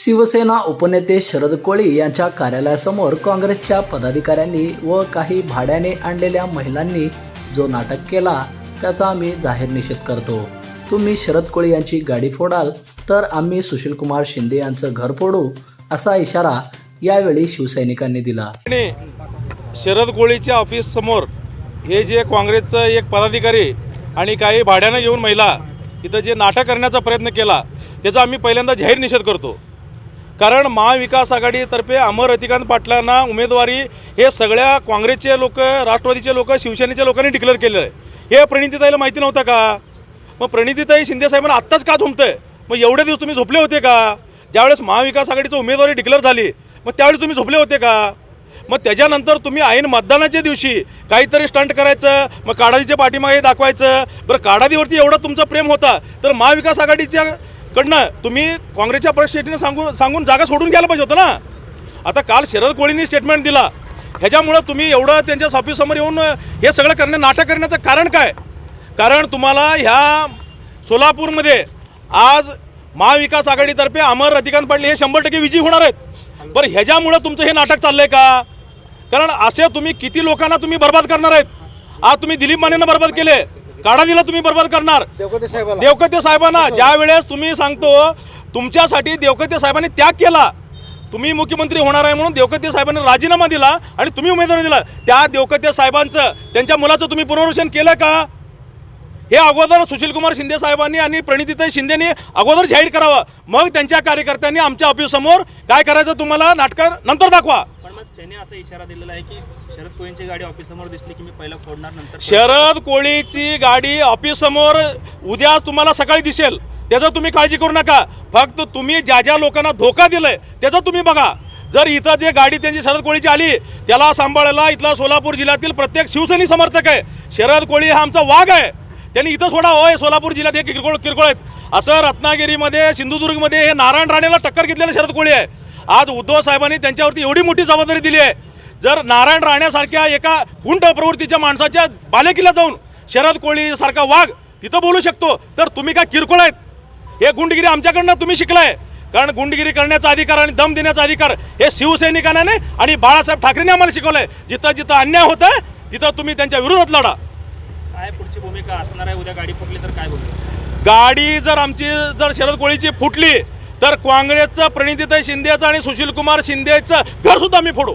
शिवसेना उपनेते शरद कोळी यांच्या कार्यालयासमोर काँग्रेसच्या पदाधिकाऱ्यांनी व काही भाड्याने आणलेल्या महिलांनी जो नाटक केला त्याचा आम्ही जाहीर निषेध करतो. तुम्ही शरद कोळी यांची गाडी फोडाल तर आम्ही सुशीलकुमार शिंदे यांचं घर फोडू असा इशारा यावेळी शिवसैनिकांनी दिला. शरद कोळीच्या ऑफिस समोर हे जे काँग्रेसचं एक पदाधिकारी आणि काही भाड्यानं येऊन महिला इथं जे नाटक करण्याचा प्रयत्न केला त्याचा आम्ही पहिल्यांदा जाहीर निषेध करतो. कारण महाविकास आघाडीतर्फे अमर रतिकांत पाटलांना उमेदवारी हे सगळ्या काँग्रेसचे लोक राष्ट्रवादीचे लोक शिवसेनेच्या लोकांनी डिक्लेअर केलेलं आहे. हे प्रणितीताईला माहिती नव्हतं का? मग प्रणितीताई शिंदेसाहेबांना आत्ताच का झोमतंय मग एवढे दिवस तुम्ही झोपले होते का? ज्यावेळेस महाविकास आघाडीचं उमेदवारी डिक्लेअर झाली मग त्यावेळी तुम्ही झोपले होते का? मग त्याच्यानंतर तुम्ही ऐन मतदानाच्या दिवशी काहीतरी स्टंट करायचं मग काढादीच्या पाठीमागे दाखवायचं. बरं काढादीवरती एवढं तुमचं प्रेम होता तर महाविकास आघाडीच्या कडनं तुम्ही काँग्रेसच्या परिस्थितीनं सांगून सांगून जागा सोडून घ्यायला पाहिजे होतं ना. आता काल शरद कोळींनी स्टेटमेंट दिला. ह्याच्यामुळं तुम्ही एवढं त्यांच्या ऑफिससमोर येऊन हे सगळं करणं नाटक करण्याचं कारण काय? कारण तुम्हाला ह्या सोलापूरमध्ये आज महाविकास आघाडीतर्फे अमर रतिकांत पाटील हे शंभर टक्के विजयी होणार आहेत. बरं ह्याच्यामुळं तुमचं हे नाटक चाललं आहे का? कारण असे तुम्ही किती लोकांना तुम्ही बर्बाद करणार आहेत. आज तुम्ही दिलीप मानेनं बर्बाद केले. काढादीला तुम्ही बर्बाद करणार. देवकते साहेबांना ज्या वेळेस तुम्ही सांगतो तुमच्यासाठी देवकते साहेबांनी त्याग केला. तुम्ही मुख्यमंत्री होणार आहे म्हणून देवकते साहेबांनी राजीनामा दिला आणि तुम्ही उमेदवारी दिला. त्या देवकते साहेबांचं त्यांच्या मुलाचं तुम्ही पुनर्वसन केलं का? हे अगोदर सुशीलकुमार शिंदे साहेबांनी आणि प्रणितीताई शिंदेनी अगोदर जाहीर करावं. मग त्यांच्या कार्यकर्त्यांनी आमच्या ऑफिससमोर काय करायचं तुम्हाला नाटकं नंतर दाखवा. पण मग त्यांनी असा इशारा दिलेला आहे की शरद कोळींची गाडी ऑफिससमोर दिसली की मी पहिला फोडणार नंतर शरद कोळीची गाडी ऑफिससमोर उद्या तुम्हाला सकाळी दिसेल. त्याचं तुम्ही काळजी करू नका. फक्त तुम्ही ज्या ज्या लोकांना धोका दिलाय त्याचं तुम्ही बघा. जर इथं जे गाडी त्यांची शरद कोळीची आली त्याला सांभाळायला इथला सोलापूर जिल्ह्यातील प्रत्येक शिवसैनिक समर्थक आहे. शरद कोळी हा आमचा वाघ आहे. त्यांनी इथं सोडा होय सोलापूर जिल्ह्यात हे किरकोळ किरकोळ आहेत. असं रत्नागिरीमध्ये सिंधुदुर्गमध्ये हे नारायण राणेला टक्कर घेतलेलं शरद कोळी आहे. आज उद्धव साहेबांनी त्यांच्यावरती एवढी मोठी जबाबदारी दिली आहे. जर नारायण राण्यासारख्या एका गुंड प्रवृत्तीच्या माणसाच्या बालेकिल्ला जाऊन शरद कोळीसारखा वाघ तिथं बोलू शकतो तर तुम्ही काय किरकोळ आहेत? हे गुंडगिरी आमच्याकडनं तुम्ही शिकलाय. कारण गुंडगिरी करण्याचा अधिकार आणि दम देण्याचा अधिकार हे शिवसैनिकांना नाही आणि बाळासाहेब ठाकरेंनी आम्हाला शिकवलंय. जिथं जिथं अन्याय होतं तिथं तुम्ही त्यांच्या विरोधात लढा. भूमिका असणार आहे? उद्या गाडी फुटली तर काय बोलू? गाडी जर आमची जर शरद कोळीची फुटली तर काँग्रेसचं प्रणितीताई शिंदेचं आणि सुशीलकुमार शिंदेचं घर सुद्धा आम्ही फोडू.